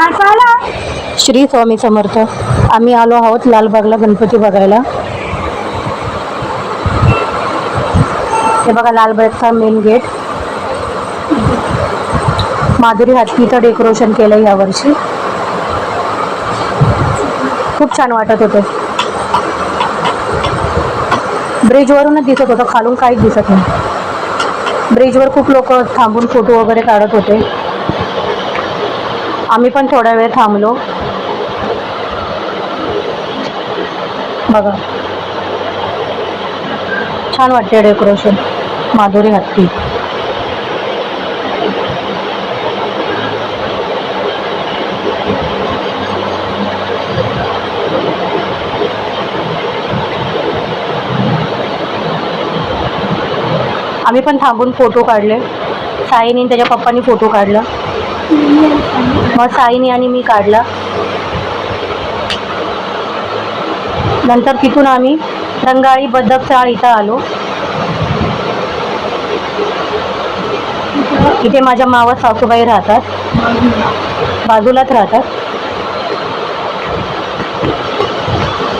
श्री स्वामी समर्थ. आम्ही आलो आहोत लालबागला गणपती बघायला. हे बघा लालबागचा मेन गेट माधुरी हत्तीचं डेकोरेशन केलं यावर्षी खूप छान वाटत होतं. ब्रिजवरूनच दिसत होतं खालून काहीच दिसत नाही. ब्रिजवर खूप लोक थांबून फोटो वगैरे काढत होते. आम्ही पण थोडा वेळ थांबलो. बघा. छान वाटते डेकोरेशन. माधुरी हत्ती आम्ही पण थांबून फोटो काढले. साईनी त्याच्या पप्पांनी फोटो काढला. मग साईने आणि मी काढला. नंतर तिथून आम्ही रंगाळी बदक चाळ इथं आलो. इथे माझ्या मावा सासूबाई राहतात. बाजूलाच राहतात.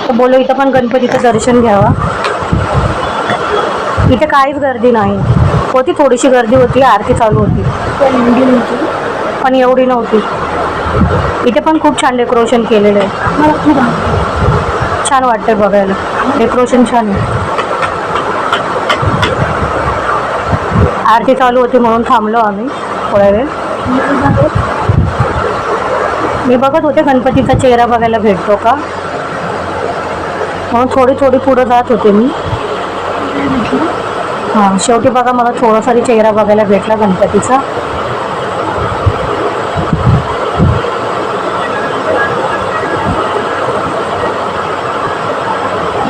तर बोलो इथं पण गणपतीचं दर्शन घ्यावा. इथे काहीच गर्दी नाही. होती थोडीशी गर्दी होती आरती चालू होती. पण एवढी नव्हती. इथे पण खूप छान डेकोरेशन केलेलं आहे. छान वाटतं बघायला. डेकोरेशन छान आहे. आरती चालू होती म्हणून थांबलो आम्ही थोड्या वेळ. मी बघत होते गणपतीचा चेहरा बघायला भेटतो का? म्हणून थोडी थोडी पुढं जात होते मी. हां शेवटी बघा मला थोडासा चेहरा बघायला भेटला गणपतीचा.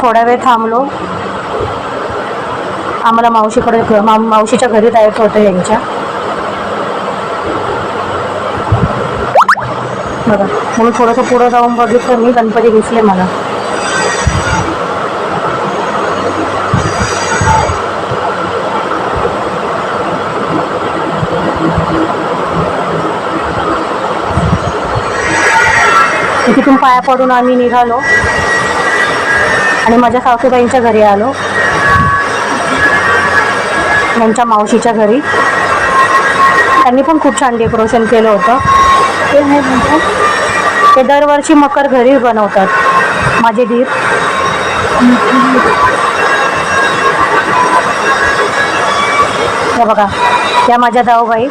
थोडा वेळ थांबलो. आम्हाला मावशीकडे मा मावशीच्या घरी जायचं होतं यांच्या. बघा म्हणून थोडंसं पुढं जाऊन बघितलं मी गणपती दिसले मला. तिथून पाया पडून आम्ही निघालो. आणि माझ्या सासूबाईंच्या घरी आलो. यांच्या मावशीच्या घरी. त्यांनी पण खूप छान डेकोरेशन केलं होतं. म्हणजे, ते दरवर्षी मकर घरी बनवतात. माझे दीर. बघा या माझ्या जाऊबाई.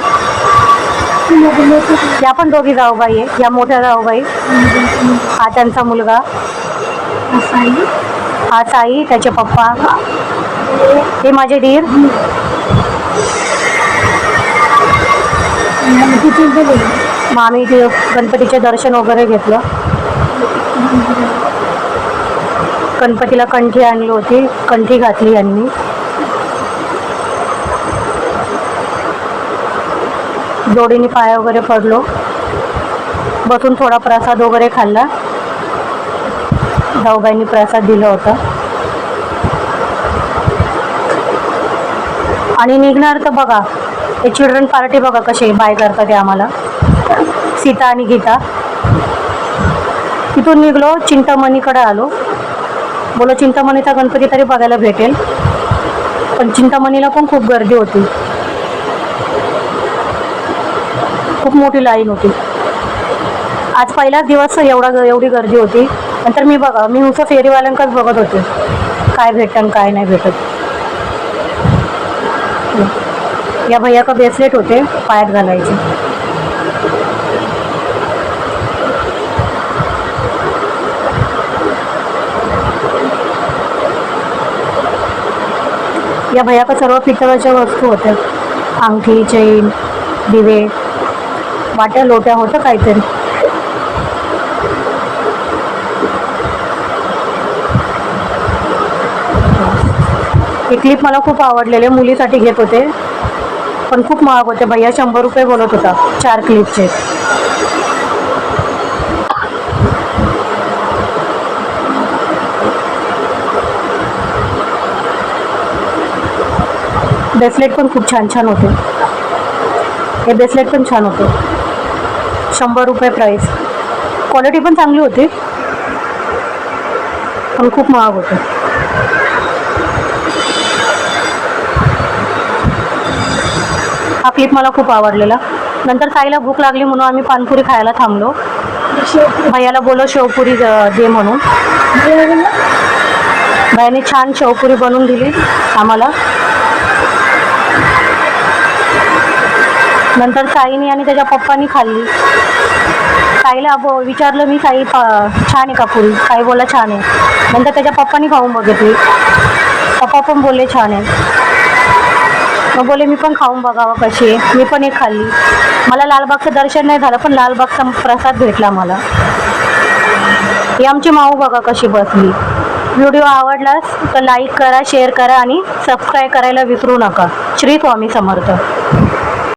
या पण दोघी जाऊबाई आहे. या मोठ्या जाऊबाई. हा त्यांचा मुलगा. हा आई त्याचे पप्पा. हे माझे डीर मग आम्ही इथे गणपतीचे दर्शन वगैरे घेतलं. गणपतीला कंठी आणली होती. कंठी घातली यांनी. जोडीने पाय वगैरे पडलो. बसून थोडा प्रसाद वगैरे खाल्ला. भाऊबाईंनी प्रसाद दिला होता. आणि निघणार तर बघा हे चिल्ड्रन पार्टी बघा कसे बाय करतात ते आम्हाला. सीता आणि गीता. तिथून निघलो चिंतामणीकडे आलो. बोलो चिंतामणीचा गणपती तरी बघायला भेटेल. पण चिंतामणीला पण खूप गर्दी होती. खूप मोठी लाईन होती. आज पहिलाच दिवस एवढा एवढी गर्दी होती. नंतर मी बघा मी नुसतं फेरीवाल्यांकच बघत होते. काय भेटन काय नाही भेटत. या भैया का ब्रेसलेट होते पायात घालायचे. या भैया का सर्व पितळाच्या वस्तू होत्या. अंगठी चैन दिवे. वाट्या लोट्या होतं काहीतरी. हे क्लिप मला खूप आवडलेले मुलीसाठी घेत होते. पण खूप महाग होते भैया शंभर रुपये बोलत होता चार क्लिपचे ब्रेसलेट पण खूप छान छान होते. हे ब्रेसलेट पण छान होते. शंभर रुपये प्राईस क्वालिटी पण चांगली होती. पण खूप महाग होते. हा क्लिप मला खूप आवडलेला. नंतर साईला भूक लागली म्हणून आम्ही पानपुरी खायला थांबलो. भैयाला बोलो शेवपुरी दे म्हणून. भैयाने छान शेवपुरी बनवून दिली आम्हाला. नंतर साईने आणि त्याच्या पप्पानी खाल्ली. साईला विचारलं मी साई छान आहे का पुरी? साई बोला छान आहे. नंतर त्याच्या पप्पानी खाऊन बघितली. पप्पा पण बोलले छान आहे. मग बोले मी पण खाऊन बघावं कशी आहे. मी पण एक खाल्ली. मला लालबागचं दर्शन नाही झालं पण लालबागचा प्रसाद भेटला मला. ही आमची माऊ बघा कशी बसली. व्हिडिओ आवडलास तर लाईक करा शेअर करा आणि सबस्क्राईब करायला विसरू नका. श्री स्वामी समर्थ.